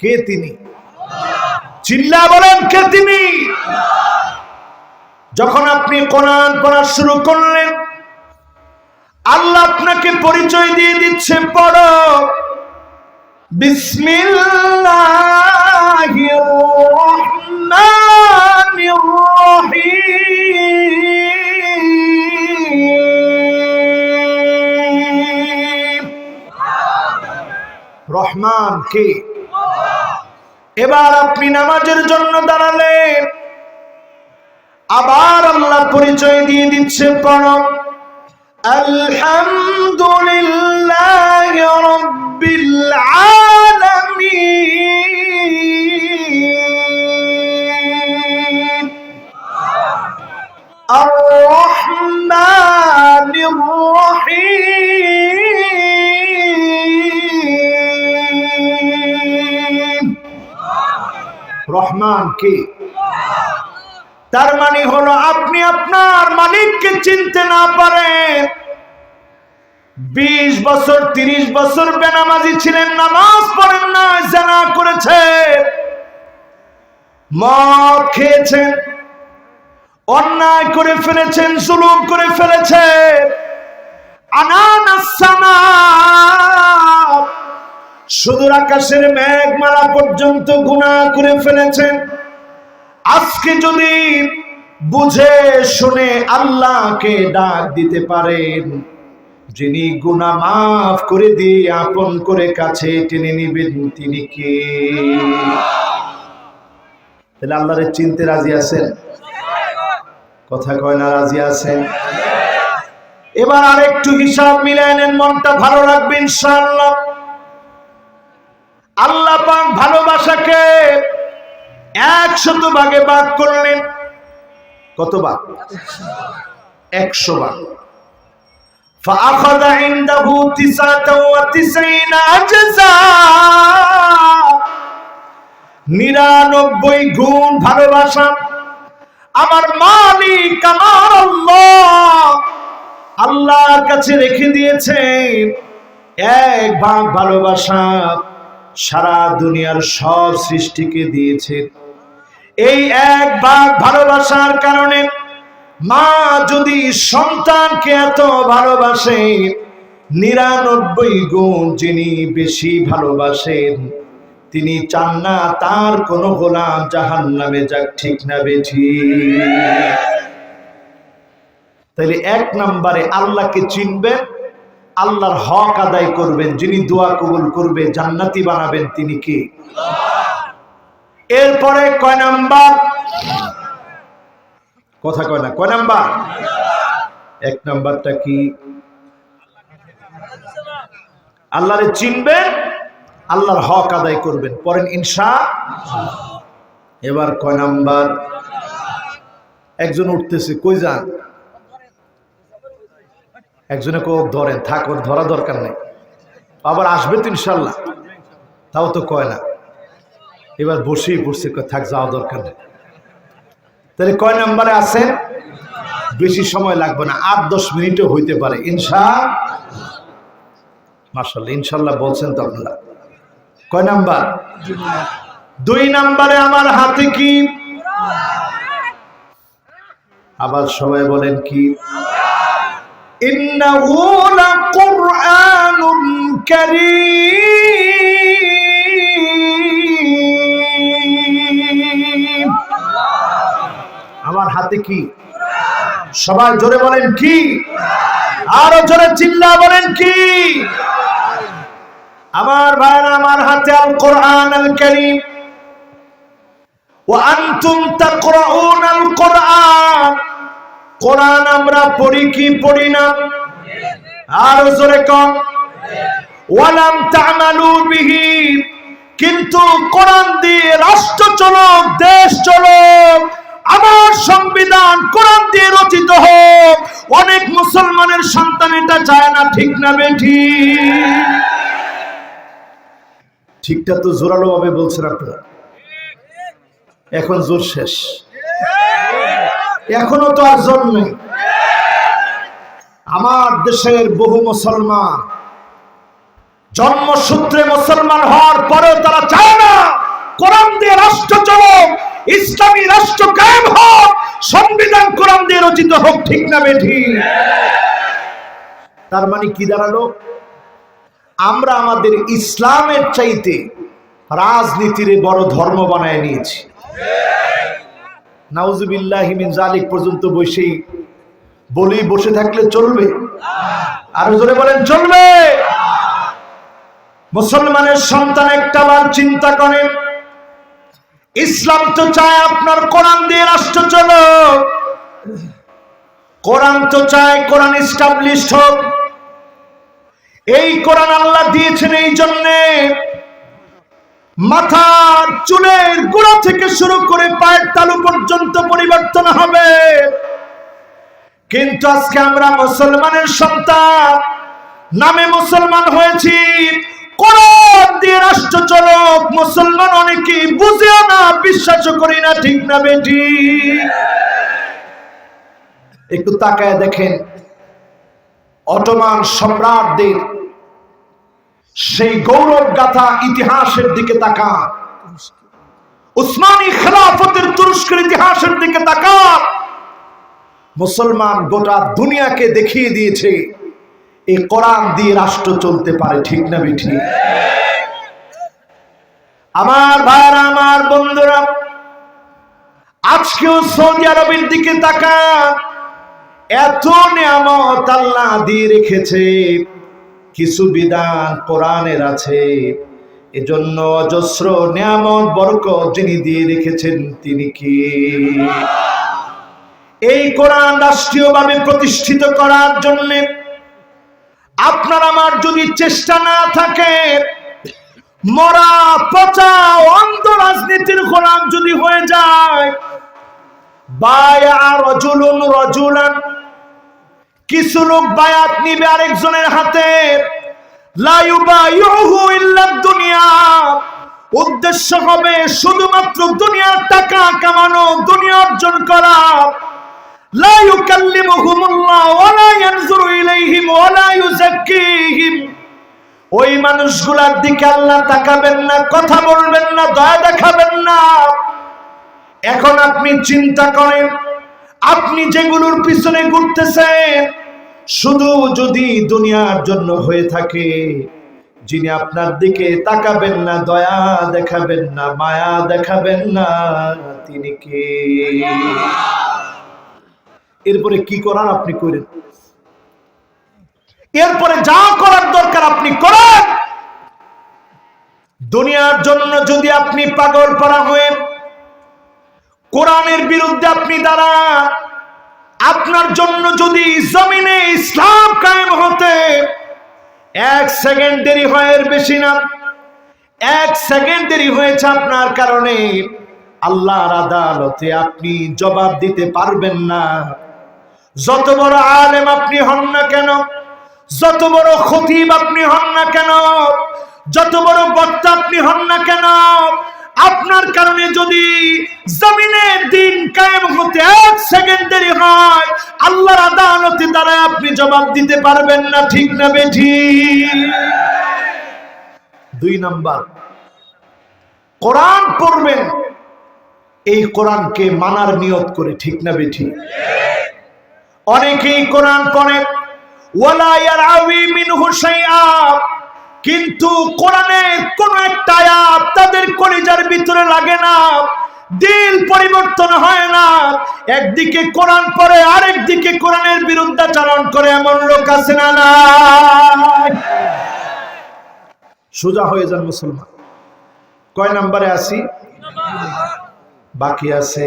কে তিনি? চিল্লা বলেন, কে তিনি? যখন আপনি কোরআন পড়া শুরু করলেন, আল্লাহ আপনাকে পরিচয় দিয়ে দিচ্ছে, পড়ো। রহমান কে? এবার আপনি নামাজের জন্য দাঁড়ালেন। আবার আমরা পরিচয় দিয়ে দিচ্ছে প্রণব আলহামদুলিল্লাহ রব্বিল আলামিন। রহমান কে? তার মানে হলো আপনি আপনার মালিককে চিনতে না পারেন। বিশ বছর, তিরিশ বছর বেনামাজি ছিলেন, নামাজ পড়েন না জানা করেছেন। মদ খেয়েছেন, অন্যায় করে ফেলেছেন, জুলুম করে ফেলেছেন। আনানাসানা সুদূর আকাশের মেঘমালা পর্যন্ত গুণা করে ফেলেছেন। আজকে যদি বুঝে শুনে আল্লাহকে ডাক দিতে পারেন, যিনি গুনাহ মাফ করে দিয়ে আপন করে কাছে টেনে নিবেন, তিনি কে? তাহলে আল্লাহরে চিনতে রাজি আছেন? কথা কয় না রাজি আছেন? এবার আরেকটু হিসাব মিলাই নেন, মনটা ভালো রাখবেন ইনশাআল্লাহ। আল্লাহ পাক ভালোবাসাকে একশত ভাগে ভাগ করলেন কত ভাগ একশো ভাগ فأخذ عنده تسعة وتسعين أجزاء নিরানব্বই গুণ ভালোবাসা আমার মালিক আমার আল্লাহ আল্লাহর কাছে রেখে দিয়েছেন এক ভাগ ভালোবাসা সারা দুনিয়ার সব সৃষ্টিকে দিয়েছেন এই এক ভাগ ভালোবাসার কারণে মা যদি সন্তানকে এত ভালোবাসে, নিরানব্বই গুণ যিনি বেশি ভালোবাসেন, তিনি চান না তার কোন গোলাম জাহান নামে যাক, ঠিক না বেঠি। তাইলে এক নম্বরে আল্লাহকে চিনবেন আল্লাহর হক আদায় করবেন, যিনি দোয়া কবুল করবে, জান্নাতি বানাবেন তিনি কে? এরপরে কয় নাম্বার? কথা কয় না, কয় নাম্বার? এক নাম্বারটা কি? আল্লাহরে চিনবেন, আল্লাহর হক আদায় করবেন পরেন ইনসা এবার কয় নাম্বার? একজন উঠতেছে, কই যান? একজনে কোক ধরেন থাক ওর ধরা দরকার নেই। আবার আসবে তো ইনশাল্লাহ। তাও তো কয় না। এবার বসেই কয়, থাক যাওয়া দরকার নেই। তাহলে কয় নাম্বারে আছে? বেশি সময় লাগবে না আট দশ মিনিটও হইতে পারে। ইনশা মার্শাল্লাহ ইনশাল্লাহ বলছেন তো আপনারা। কয় নাম্বার? দুই নাম্বারে আমার হাতে কি? আবার সবাই বলেন কি? ইন্নাহু লাকুরআনুন কারীম আমার হাতে কি সবাই জোরে বলেন কি আরো জোরে চিল্লা বলেন কি আমার ভাইরা আমার হাতে আল কোরআন আল করিম وأنتم تقرؤون القرآن কোরআন আমরা পড়ি কি পড়ি না? আর জোরে কম। ওয়ালাম তামালু বিহি, কিন্তু কোরআন দিয়ে রাষ্ট্র চলক দেশ চলক আমার সংবিধান কোরআন দিয়ে রচিত হোক। অনেক মুসলমানের সন্তান এটা চায় না, ঠিক না বেঠি? ঠিকটা তো জোরালো ভাবে বলছেন আপনারা। এখন জোর শেষ। এখনও তো আর জোর নেই। আমার দেশের বহু মুসলমান জন্মসূত্রে মুসলমান হওয়ার পরেও তারা চায় না কোরআন দিয়ে রাষ্ট্র চলো ইসলামী রাষ্ট্র কায়েম হোক, সংবিধান কোরআন দিয়ে রচিত হোক, ঠিক না বেঠি? তার মানে কি দাঁড়াল? আমরা আমাদের ইসলামের চাইতে রাজনীতির বড় ধর্ম বানায় নিয়েছি। নাউজুবিল্লাহ মিন জালিক পর্যন্ত বসেই বলি বসে থাকলে চলবে। আরও জোরে বলেন, চলবে। মুসলমানের সন্তান একটা বার চিন্তা করেন ইসলাম তো চায় আপনার কোরআন দিয়ে রাষ্ট্র চলো। কোরআন তো চায় কোরআন ইস্টাবলিশ হোক। এই কোরআন আল্লাহ দিয়েছেন এই জন্যে। মাথার চুলের গোড়া থেকে শুরু করে পায়ের তালু পর্যন্ত পরিবর্তন হবে। কিন্তু আজকে আমরা মুসলমানের সন্তান, নামে মুসলমান হয়েছি। কোরআন দিয়ে রাষ্ট্র চলক, মুসলমান অনেকে বুঝেও না, বিশ্বাসও করি না, ঠিক না বেটি? একটু তাকায় দেখেন, অটোমান সম্রাটদের সেই গৌরব গাথা ইতিহাসের দিকে তাকা। উসমানী খেলাফতের তুরস্কের ইতিহাসের দিকে তাকা। মুসলমান গোটা দুনিয়াকে দেখিয়ে দিয়েছে, এই কোরআন দিয়ে রাষ্ট্র চলতে পারে, ঠিক না বিঠি? আমার ভাইরা আমার বন্ধুরা, আজকেও সৌদি আরবের দিকে তাকা। এত নিয়ামত আল্লাহ দিয়ে রেখেছে। কিছু বিধান কোরআনের আছে। এজন্য অজস্র নিয়ামত, বরকত যিনি দিয়ে রেখেছেন, তিনি কি? এই কোরআন রাষ্ট্রীয়ভাবে প্রতিষ্ঠিত করার জন্য আপনার আমার যদি চেষ্টা না থাকে, মরা, পচা, অন্ধ রাজনীতির গোলাম যদি হয়ে যায়, বায়া রজুলুন রজুলান কিছু লোক বায়াত নিবে আরেকজনের হাতে। উদ্দেশ্য হবে শুধুমাত্র দুনিয়ার টাকা কামানো, দুনিয়া অর্জন করা। ওই মানুষগুলার দিকে আল্লাহ তাকাবেন না, কথা বলবেন না, দয়া দেখাবেন না। এখন আপনি চিন্তা করেন, আপনি যেগুলোর পিছনে ঘুরতেছেন শুধু যদি দুনিয়ার জন্য হয়ে থাকে, যিনি আপনার দিকে তাকাবেন না, দয়া দেখাবেন না, মায়া দেখাবেন না, তিনি কে? এরপরে কি করার আপনি করেন? এরপরে যা করার দরকার আপনি করেন। দুনিয়ার জন্য যদি আপনি পাগল পড়া হয়ে কোরআনের বিরুদ্ধে আপনি দাঁড়ান আপনার জন্য যদি জমিনে ইসলাম কায়েম হতে এক সেকেন্ড দেরি হয় এর বেশি না। এক সেকেন্ড দেরি হয়েছে আপনার কারণে। আল্লাহর আদালতে আপনি জবাব দিতে পারবেন না। যত বড় আলেম আপনি হন না কেন? যত বড় খতিব আপনি হন না কেন? যত বড় বক্তা আপনি হন না কেন? আপনার কারণে যদি জমিনের দিন কায়েম হতে এক সেকেন্ড দেরি হয়, আল্লাহর আদালতে দ্বারা আপনি জবাব দিতে পারবেন না, ঠিক না বেঠি? দুই নাম্বার, কোরআন পড়বেন, এই কোরআনকে মানার নিয়ত করে, ঠিক না বেঠি? অনেকেই কোরআন পড়ে, ওয়ালা ইয়ারাউই মিনহু শাইআ কিন্তু কোরআনের কোন একটা আয়াত তাদের কলিজার ভিতরে লাগে না। দিল পরিবর্তন হয় না। একদিকে কোরআন পড়ে আরেক দিকে কোরআনের বিরুদ্ধাচরণ করে। এমন লোক আছে না নাই? সোজা হয়ে যান মুসলমান। কয় নাম্বারে আসি? বাকি আছে